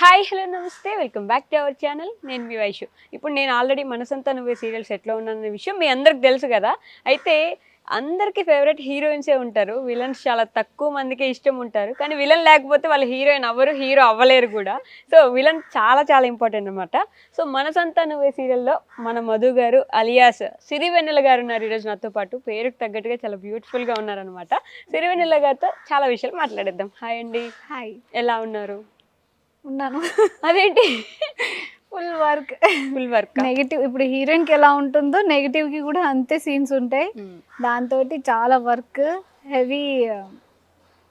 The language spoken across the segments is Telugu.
హాయ్ హలో నమస్తే. Welcome back to our channel. నేను మీ వైషు. ఇప్పుడు నేను ఆల్రెడీ మనసంతా నువ్వే సీరియల్స్ ఎట్లా ఉన్నాననే విషయం మీ అందరికి తెలుసు కదా. అయితే అందరికీ ఫేవరెట్ హీరోయిన్సే ఉంటారు. విలన్స్ చాలా తక్కువ మందికి ఇష్టం ఉంటారు. కానీ విలన్ లేకపోతే వాళ్ళు హీరోయిన్ అవ్వరు హీరో అవ్వలేరు కూడా. సో విలన్ చాలా చాలా ఇంపార్టెంట్ అనమాట సో మనసంతా నువ్వే సీరియల్లో మన మధు గారు అలియాస్ సిరివెన్నెల గారు ఉన్నారు ఈరోజు నాతో పాటు. పేరుకు తగ్గట్టుగా చాలా బ్యూటిఫుల్గా ఉన్నారనమాట సిరివెన్నెల గారితో చాలా విషయాలు మాట్లాడేద్దాం. హాయ్ అండి. హాయ్ ఎలా ఉన్నారు? ఉన్నాను. అదేంటి? Full work full work negative ఇప్పుడు హీరోయిన్కి ఎలా ఉంటుందో నెగిటివ్కి కూడా అంతే సీన్స్ ఉంటాయి. దాంతో చాలా వర్క్ హెవీ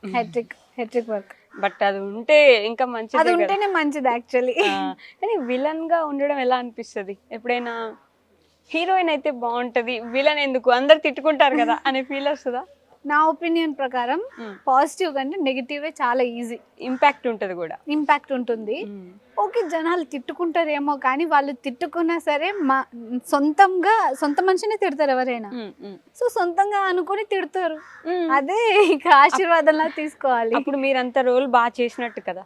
హెట్రిక్ హెట్రిక్ వర్క్ బట్ అది ఉంటే ఇంకా అది మంచిది కదా. ఉంటేనే మంచిది యాక్చువల్లీ కానీ విలన్గా ఉండడం ఎలా అనిపిస్తుంది? ఎప్పుడైనా హీరోయిన్ అయితే బాగుంటది విలన్ ఎందుకు? అందరు తిట్టుకుంటారు కదా అనే ఫీల్ వస్తుందా? నా ఒపీనియన్ ప్రకారం. పాజిటివ్ కంటే నెగిటివ్ చాలా ఈజీ ఇంపాక్ట్ ఉంటది కూడా. ఇంపాక్ట్ ఉంటుంది. ఓకే జనాలు తిట్టుకుంటారేమో కానీ వాళ్ళు తిట్టుకున్నా సరే మా సొంతంగా సొంత మనిషిని తిడతారు ఎవరైనా. సో సొంతంగా అనుకొని తిడతారు. అదే ఇక ఆశీర్వాదంలా తీసుకోవాలి. అప్పుడు మీరంత రోల్ బాగా చేసినట్టు కదా?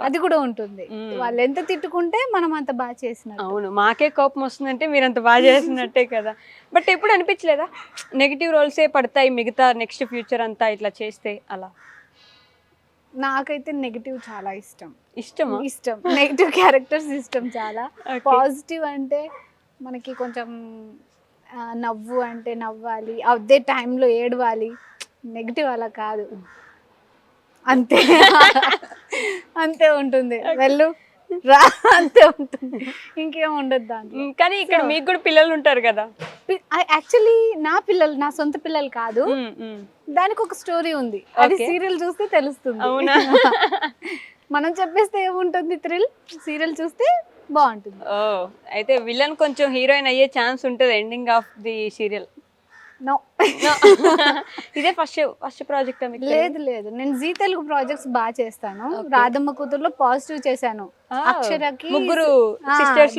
అది కూడా ఉంటుంది. వాళ్ళు ఎంత తిట్టుకుంటే మనం అంత బాగా చేసినట్టు. అవును మాకే కోపం వస్తుందంటే మీరంత బాగా చేసినట్టే కదా. బట్ ఎప్పుడు అనిపించలేదా? నెగిటివ్ రోల్సే పడతాయి మిగతా నెక్స్ట్ ఫ్యూచర్ అంతా ఇట్లా చేస్తే అలా. నాకైతే నెగిటివ్ చాలా ఇష్టం. ఇష్టమా? ఇష్టం. నెగిటివ్ క్యారెక్టర్స్ ఇష్టం చాలా. పాజిటివ్ అంటే మనకి కొంచెం నవ్వు అంటే నవ్వాలి. అదే టైంలో ఏడవాలి. నెగిటివ్ అలా కాదు. అంతే. అంతే ఉంటుంది. వెళ్ళు. రా అంతే ఉంటుంది. ఇంకేం ఉండదు దాంట్లో. కానీ ఇక్కడ మీకు కూడా పిల్లలు ఉంటారు కదా. యాక్చువల్లీ నా పిల్లలు నా సొంత పిల్లలు కాదు. దానికి ఒక స్టోరీ ఉంది. అది. సీరియల్ చూస్తే తెలుస్తుంది. అవునా? మనం చెప్పేస్తే ఏముంటుంది థ్రిల్ సీరియల్ చూస్తే బాగుంటుంది. ఓ అయితే విలన్ కొంచెం హీరోయిన్ అయ్యే ఛాన్స్ ఉంటుంది ending of the serial no ఇదే ఫస్ట్ ఫస్ట్ ప్రాజెక్ట్ లేదు లేదు. నేను జీ తెలుగు ప్రాజెక్ట్స్ బాగా చేస్తాను. రాధమ్మ కూతురులో పాజిటివ్ చేశాను. Ah, అక్షరకి ముగ్గురు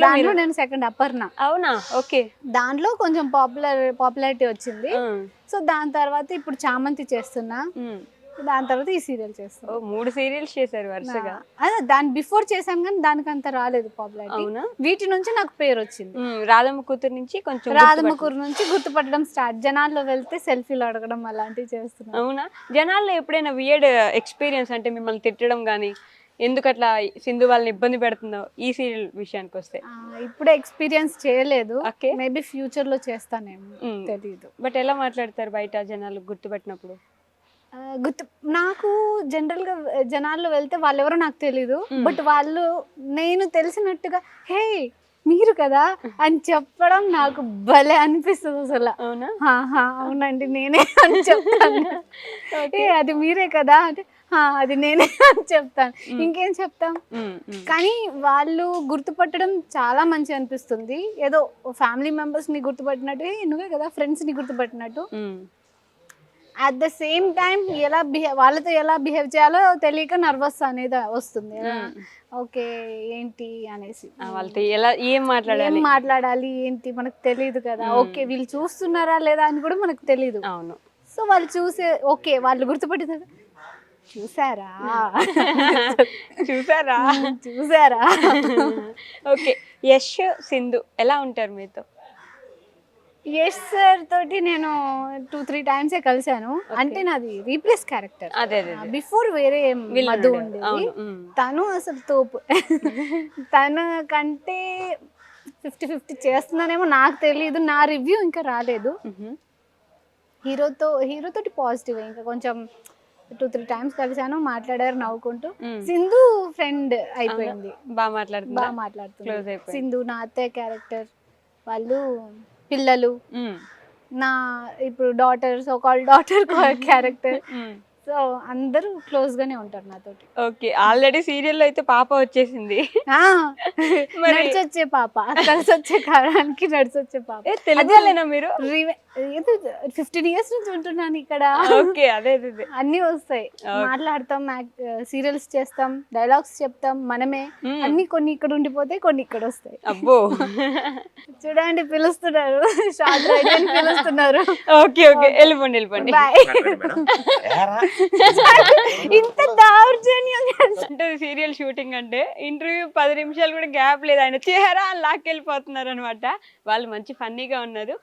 దాంట్లో నేను సెకండ్ అపర్ణ. అవునా? ఓకే దాంట్లో కొంచెం పాపులర్ పాపులారిటీ వచ్చింది. సో దాని తర్వాత ఇప్పుడు చామంతి చేస్తున్నా. దాని తర్వాత ఈ సీరియల్ చేస్తున్నా ఓ మూడు సీరియల్స్ చేశారు వరుసగా. అదే దాని బిఫోర్ చేశాను కానీ దానికి అంత రాలేదు పాపులారిటీ అవునా? వీటి నుంచి నాకు పేరు వచ్చింది. రాధమ్మ కూతురు నుంచి కొంచెం రాధమ్మకూరు నుంచి గుర్తుపట్టడం స్టార్ట్ జనాల్లో వెళ్తే సెల్ఫీలు అడగడం అలాంటివి చేస్తున్నాను అవునా? జనాల్లో ఎప్పుడైనా వియర్డ్ ఎక్స్పీరియన్స్ అంటే మిమ్మల్ని తిట్టడం కానీ ఎందుకు అట్లా సింధు వాళ్ళని ఇబ్బంది పెడుతుందో ఈ సీరియల్ విషయానికి వస్తే? ఇప్పుడే ఎక్స్పీరియన్స్ చేయలేదు. మేబీ ఫ్యూచర్లో చేస్తానేమో. తెలియదు బట్ ఎలా మాట్లాడతారు బయట జనాలు గుర్తుపెట్టినప్పుడు? గుర్తు నాకు జనరల్గా జనాల్లో వెళ్తే వాళ్ళెవరో నాకు తెలీదు మ్మ్. బట్ వాళ్ళు నేను తెలిసినట్టుగా హే మీరు కదా? అని చెప్పడం నాకు భలే అనిపిస్తుంది అసలు. అవునా? "ఆహా, అవునండి నేనే అని చెప్తాను. అది మీరే కదా? అంటే "హా, అది నేనే అని చెప్తాను. ఇంకేం చెప్తాం? ఉమ్. కానీ వాళ్ళు గుర్తుపట్టడం చాలా మంచి అనిపిస్తుంది. ఏదో ఫ్యామిలీ మెంబర్స్ని గుర్తుపట్టినట్టు "ఏ, నువ్వే కదా ఫ్రెండ్స్ని గుర్తుపట్టినట్టు. అట్ ద సేమ్ టైం ఎలా బిహేవ్ వాళ్ళతో ఎలా బిహేవ్ చేయాలో తెలియక నర్వస్ అనేది వస్తుంది ఓకే ఏంటి అనేసి. వాళ్ళతో ఎలా ఏం ఏం మాట్లాడాలి మాట్లాడాలి ఏంటి మనకు తెలియదు కదా. ఓకే వీళ్ళు చూస్తున్నారా లేదా అని కూడా మనకు తెలియదు అవును. సో వాళ్ళు చూసే ఓకే వాళ్ళు గుర్తుపట్టిన చూసారా? చూసారా? చూసారా? ఓకే యష్ సింధు ఎలా ఉంటారు మీతో? యష్ సార్ తోటి నేను టూ త్రీ టైమ్స్ కలిసాను అంటే నాది రీప్లేస్ క్యారెక్టర్ అదే. బిఫోర్ వేరే మధు ఉండేది. తను అసలు తోపు. తన కంటే ఫిఫ్టీ ఫిఫ్టీ చేస్తున్నానేమో నాకు తెలియదు నా రివ్యూ ఇంకా రాలేదు. హీరోతో హీరోతోటి పాజిటివ్ ఇంకా కొంచెం టూ త్రీ టైమ్స్ కలిసాను మాట్లాడారు నవ్వుకుంటూ. సింధు ఫ్రెండ్ అయిపోయింది. బాగా మాట్లాడుతుందా బాగా మాట్లాడుతుంది. సింధు నా అత్తయ్య క్యారెక్టర్ వాళ్ళు పిల్లలు. నా ఇప్పుడు daughter so call daughter character. So అందరూ క్లోజ్ గానే ఉంటారు నాతోటి. ఓకే ఆల్రెడీ సీరియల్లో అయితే పాప వచ్చేసింది. ఆ, మరి- నడిచొచ్చే పాప కలిసి వచ్చే కాలానికి నడిచొచ్చే పాప. ఏ తెలుగులేనా మీరు? ఫిఫ్టీన్ ఇయర్స్ నుంచి ఉంటున్నాను ఇక్కడ. ఓకే అదే. అన్ని వస్తాయి. మాట్లాడతాం సీరియల్స్ చేస్తాం డైలాగ్స్ చెప్తాం మనమే. అన్ని కొన్ని ఇక్కడ ఉండిపోతాయి కొన్ని ఇక్కడ వస్తాయి. అబ్బో. చూడండి పిలుస్తున్నారు. పిలుస్తున్నారు. Okay okay. వెళ్ళిపోండి వెళ్ళిపోండి. బాయ్ ఇంత దౌర్జన్యం చేస్తుంటది సీరియల్ షూటింగ్ అంటే ఇంటర్వ్యూ పది నిమిషాలు కూడా గ్యాప్ లేదు ఆయన. చేహారా లాక్కెళ్ళిపోతున్నారు అనమాట. వాళ్ళు మంచి ఫన్నీగా ఉన్నారు.